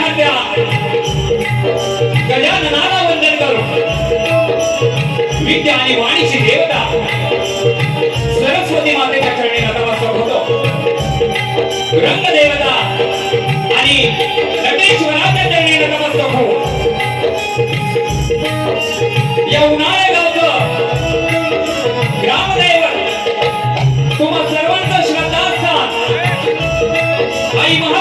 श्रीविग्रहाच्या गजाननाला वंदन करून विद्या आणि वाणीची देवता सरस्वती मातेच्या चरणी नतमस्तक होतो. आणि नटेश्वराच्या चरणी नतमस्तक हो या उन्हाळ्या गावचं ग्रामदैवत तुम्हा सर्वांचं आई महा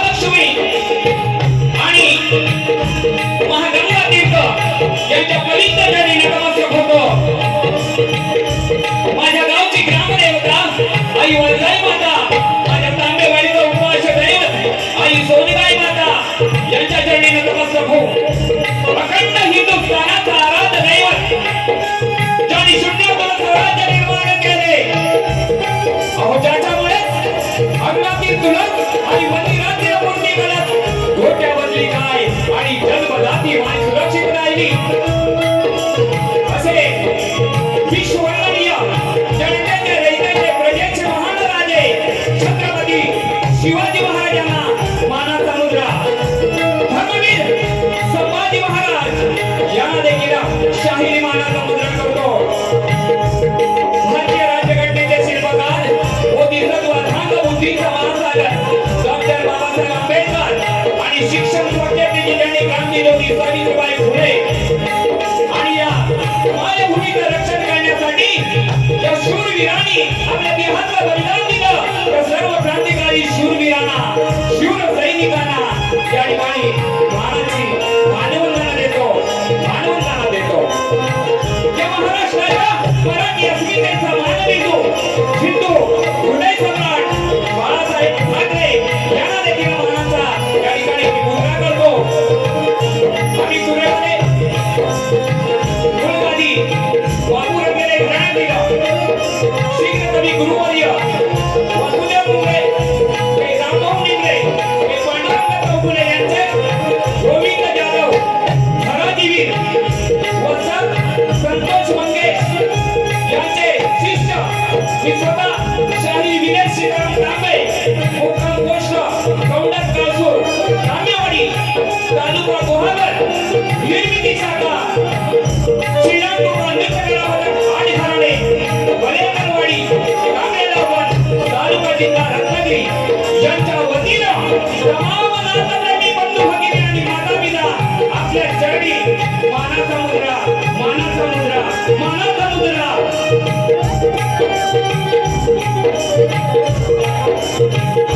त्यांच्या पवित्र चरणी नतमस्तक होतो माझ्या गावची ग्रामदेवता आई वरदाई माता माझ्या तांबेवाडीचा उपवास दैवत आई सोनीबाई माता यांच्या चरणी नतमस्तक होऊ अखंड हिंदुस्थानाचा शिक्षण स्वच्छतेची कामगिरी सावित्रीबाई फुले आणि या मायभूमीचं रक्षण करण्यासाठी या शूरवीरांनी आपल्या देहाचं बलिदान मी स्वतः शाही विनय सीताराम तांबे मुक्काम गोष्ट कौंडक तांबेवाडी तालुका गोहागर निर्मिती शाखा श्रीराम गोपाळ आणि तालुका जिल्हा रत्नागिरी यांच्या वतीनं तमाम बंधू भगिनी आणि माता पिता आपल्या चरणी मानाचा मुद्रा मानाचा मुद्रा मानाचा मुद्रा. Thank you.